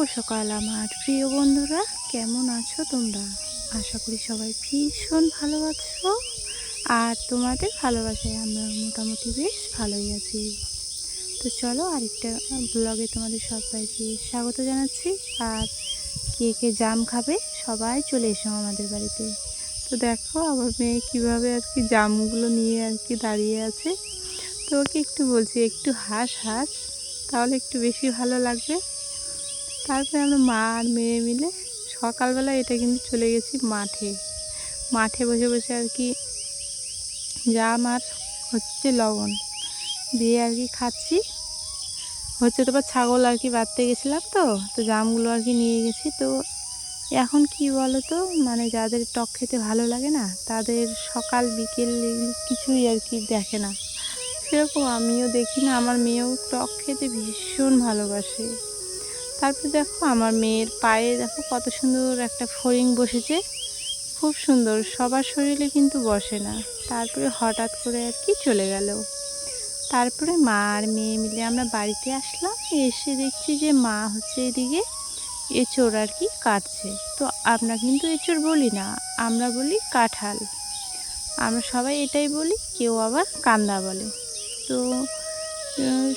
শুভ সকাল আমার। প্রিয় বন্ধুরা, কেমন আছো তোমরা? আশা করি সবাই ভীষণ ভালো আছো। আর তোমাদের ভালোবাসায় আমরা মোটামুটি বেশ ভালোই আছি। তো চলো আরেকটা ব্লগে তোমাদের সবাইকে স্বাগত জানাচ্ছি। আর কে কে জাম খাবে, সবাই চলে এসো আমাদের বাড়িতে। তো দেখো, আমার মেয়ে কীভাবে আর কি জামগুলো নিয়ে আর কি দাঁড়িয়ে আছে। তো ওকে একটু বলছি, একটু হাস হাস, তাহলে একটু বেশি ভালো লাগবে। তারপরে আমরা মা আর মেয়ে মিলে সকালবেলা এটা কিন্তু চলে গেছি মাঠে। মাঠে বসে বসে আর কি জাম আর হচ্ছে লবণ। দিয়ে আর কি খাচ্ছি। হচ্ছে তোমার ছাগল আর কি বাঁধতে গেছিলাম তো তো জামগুলো আর কি নিয়ে গেছি। তো এখন কি বলো তো মানে যাদের টক খেতে ভালো লাগে না, তাদের সকাল, বিকেল কিছুই আর কি দেখে না। সেরকম আমিও দেখি না, আমার মেয়েও টক খেতে ভীষণ ভালোবাসে। তারপর দেখো আমার মেয়ের পায়ে দেখো কত সুন্দর একটা ফড়িং বসেছে। খুব সুন্দর, সবার শরীরে কিন্তু বসে না। তারপরে হঠাৎ করে আর কি চলে গেল। তারপরে মা আর মেয়ে মিলে আমরা বাড়িতে আসলাম, এসে দেখছি যে মা হচ্ছে এদিকে এঁচড় আর কি কাটছে। তো আমরা কিন্তু এঁচড় বলি না, আমরা বলি কাঁঠাল। আমরা সবাই এটাই বলি, কেউ আবার কান্দা বলে। তো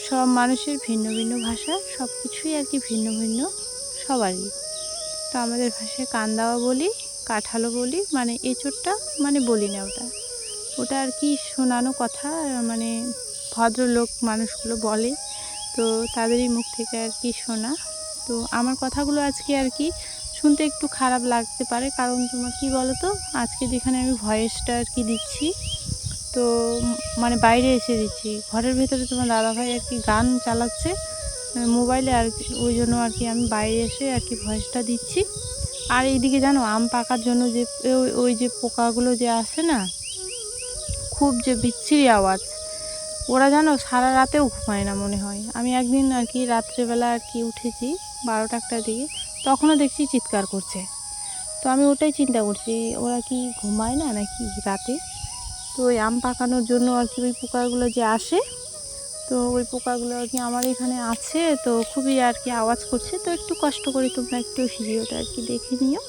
সব মানুষের ভিন্ন ভিন্ন ভাষা সব কিছুই আর কি ভিন্ন ভিন্ন সবারই। তো আমাদের ভাষায় কান্দাও বলি, কাঁঠালও বলি মানে এঁচড়টা মানে বলি না ওটা। ওটা আর কি শোনানো কথা মানে ভদ্রলোক মানুষগুলো বলে, তো তাদেরই মুখ থেকে আর কি শোনা। তো আমার কথাগুলো আজকে আর কি শুনতে একটু খারাপ লাগতে পারে, কারণ তোমার কি বলো তো আজকে যেখানে আমি ভয়েসটা আর কি দিচ্ছি তো মানে বাইরে এসে দিচ্ছি। ঘরের ভেতরে তোমার দাদাভাই আর কি গান চালাচ্ছে মোবাইলে আর কি, ওই জন্য আর কি আমি বাইরে এসে আর কি ভয়েসটা দিচ্ছি। আর এইদিকে জানো, আম পাকার জন্য যে ওই- ওই যে পোকাগুলো যে আসে না, খুব যে বিচ্ছিরি আওয়াজ। ওরা জানো, সারা রাতেও ঘুমায় না মনে হয়। আমি একদিন আর কি রাত্রেবেলা আর কি উঠেছি, বারোটা একটার দিকে, তখনও দেখছি চিৎকার করছে। তো আমি ওটাই চিন্তা করছি, ওরা কি ঘুমায় না নাকি রাতে? তো ওই আম পাকানোর জন্য আর কি ওই পোকাগুলো যে আসে, তো ওই পোকাগুলো আর কি আমার এখানে আছে, তো খুবই আর কি আওয়াজ করছে, তো একটু কষ্ট করে তোমরা একটু ভিডিওটা আর কি দেখে নিও।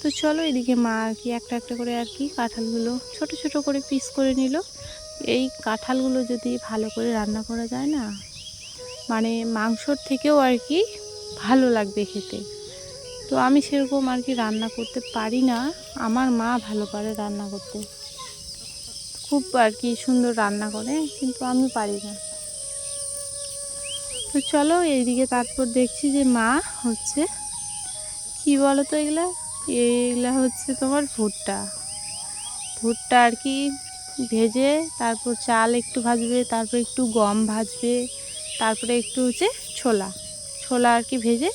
তো চলো এদিকে মা আর কি একটা একটা করে আর কি কাঁঠালগুলো ছোট ছোট করে পিস করে নিল। এই কাঁঠালগুলো যদি ভালো করে রান্না করা যায় না মানে মাংসর থেকেও আর কি ভালো লাগবে খেতে। তো আমি সেরকম আর কি রান্না করতে পারি না, আমার মা ভালো পারে রান্না করতে। খুব আর কি সুন্দর রান্না করে, কিন্তু আমি পারি না। তো চলো এইদিকে তারপর দেখছি যে মা হচ্ছে, কি বলো তো এগুলা? এগুলা হচ্ছে তোমার ভুট্টা। ভুট্টা আর কি ভেজে তারপর চাল একটু ভাজবে, তারপর একটু গম ভাজবে, তারপরে একটু হচ্ছে ছোলা। ছোলা আর কি ভেজে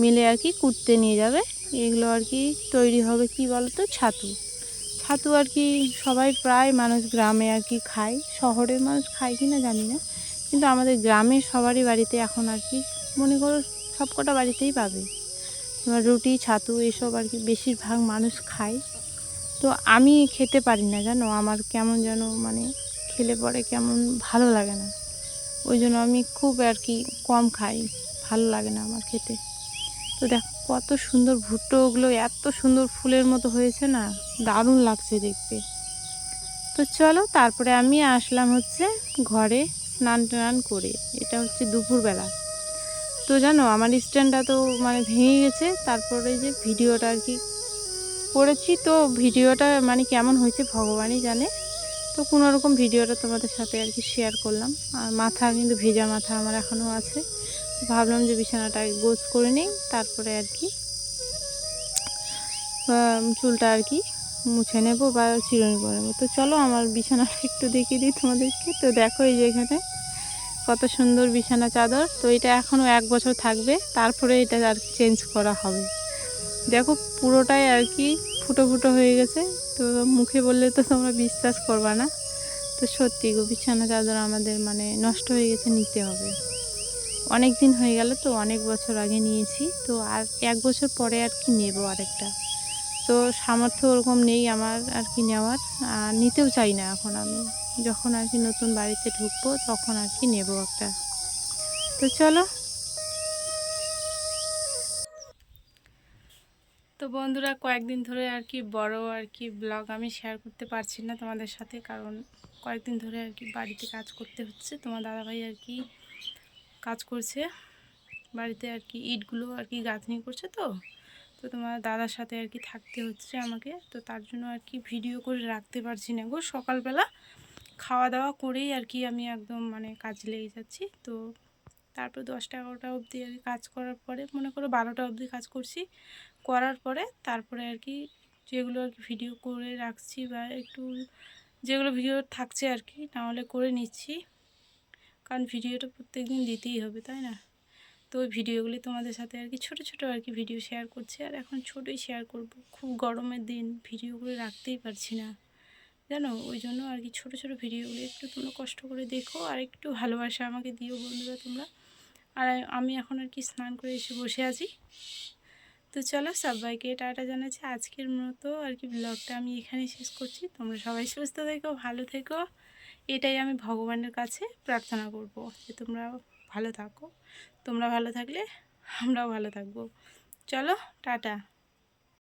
মিলে আর কি কুটতে নিয়ে যাবে। এগুলো আর কি তৈরি হবে কি বলো তো ছাতু। ছাতু আর কি সবাই প্রায় মানুষ গ্রামে আর কি খায়। শহরের মানুষ খায় কি না জানি না। কিন্তু আমাদের গ্রামের সবারই বাড়িতে এখন আর কি, মনে করো সবকটা বাড়িতেই পাবে। রুটি, ছাতু এসব আর কি বেশিরভাগ মানুষ খায়। তো আমি খেতে পারি না জানো, আমার কেমন যেন মানে খেলে পরে কেমন ভালো লাগে না। ওই জন্য আমি খুব আর কি কম খাই, ভালো লাগে না আমার খেতে। তো দেখ, কত সুন্দর ভুট্টো ওগুলো, এত সুন্দর ফুলের মতো হয়েছে না? দারুণ লাগছে দেখতে। তো চলো, তারপরে আমি আসলাম হচ্ছে ঘরে স্নান টান করে। এটা হচ্ছে দুপুরবেলা। তো জানো, আমার স্ট্যান্ডটা তো মানে ভেঙে গেছে, তারপরে যে ভিডিওটা আর কি করেছি, তো ভিডিওটা মানে কেমন হয়েছে ভগবানই জানে। তো কোনো রকম ভিডিওটা তোমাদের সাথে আর কি শেয়ার করলাম। আর মাথা কিন্তু ভেজা মাথা আমার এখনও আছে। ভাবলাম যে বিছানাটা গোছ করে নিই, তারপরে আর কি চুলটা আর কি মুছে নেব বা চিরুনি করে নেব। তো চলো আমার বিছানাটা একটু দেখিয়ে দিই তোমাদেরকে। তো দেখো এই যে এখানে কত সুন্দর বিছানা চাদর। তো এটা এখনও এক বছর থাকবে, তারপরে এটা আর চেঞ্জ করা হবে। দেখো পুরোটাই আর কি ফুটো ফুটো হয়ে গেছে। তো মুখে বললে তো তোমরা বিশ্বাস করবা না। তো সত্যি গো, বিছানা চাদর আমাদের মানে নষ্ট হয়ে গেছে, নিতে হবে। অনেক দিন হয়ে গেল তো, অনেক বছর আগে নিয়েছি। তো আর এক বছর পরে আর কি নেব আরেকটা। তো সামর্থ্য ওরকম নেই আমার আর কি নেওয়ার। আর নিতেও চাই না এখন আমি। যখন আর কি নতুন বাড়িতে ঢুকবো, তখন আর কি নেব একটা। তো চলো। তো বন্ধুরা, কয়েকদিন ধরে আর কি বড় আর কি ব্লগ আমি শেয়ার করতে পারছি না তোমাদের সাথে। কারণ কয়েকদিন ধরে আর কি বাড়িতে কাজ করতে হচ্ছে। তোমার দাদাভাই আর কি কাজ করছে। বাড়িতে আর কি ইটগুলো আর কি গাঁথনি করছে তো। তো তোমার দাদার সাথে আর কি থাকতে হচ্ছে আমাকে। তো তার জন্য আর কি ভিডিও করে রাখতে পারছি না গো। সকালবেলা খাওয়া দাওয়া করেই আর কি আমি একদম মানে কাজ লেগে যাচ্ছি। তো তারপর দশটা এগারোটা অবধি আর কাজ করার পরে মনে করো বারোটা অবধি কাজ করছি। করার পরে তারপরে আর কি যেগুলো আর কি ভিডিও করে রাখছি বা একটু যেগুলো ভিডিও থাকছে আর কি নাহলে করে নিচ্ছি। কারণ ভিডিওটা প্রত্যেক দিন দিতেই হবে, তাই না? তো ওই ভিডিওগুলি তোমাদের সাথে আর কি ছোটো ছোটো আর কি ভিডিও শেয়ার করছি। আর এখন ছোটোই শেয়ার করব। খুব গরমের দিন ভিডিও করে রাখতেই পারছি না। জানো? ওই জন্য আর কি ছোটো ছোটো ভিডিওগুলি একটু তোমরা কষ্ট করে দেখো আর একটু ভালোবাসা আমাকে দিও বন্ধুরা তোমরা। আর আমি এখন আর কি স্নান করে এসে বসে আছি। তো চলো সবাইকে টাটা জানাচ্ছি। আজকের মতো আর কি ব্লগটা আমি এখানেই শেষ করছি। তোমরা সবাই সুস্থ থেকো, ভালো থেকো। এটাই আমি ভগবানের কাছে প্রার্থনা করব যে তোমরা ভালো থাকো। তোমরা ভালো থাকলে আমরাও ভালো থাকব। চলো, টাটা।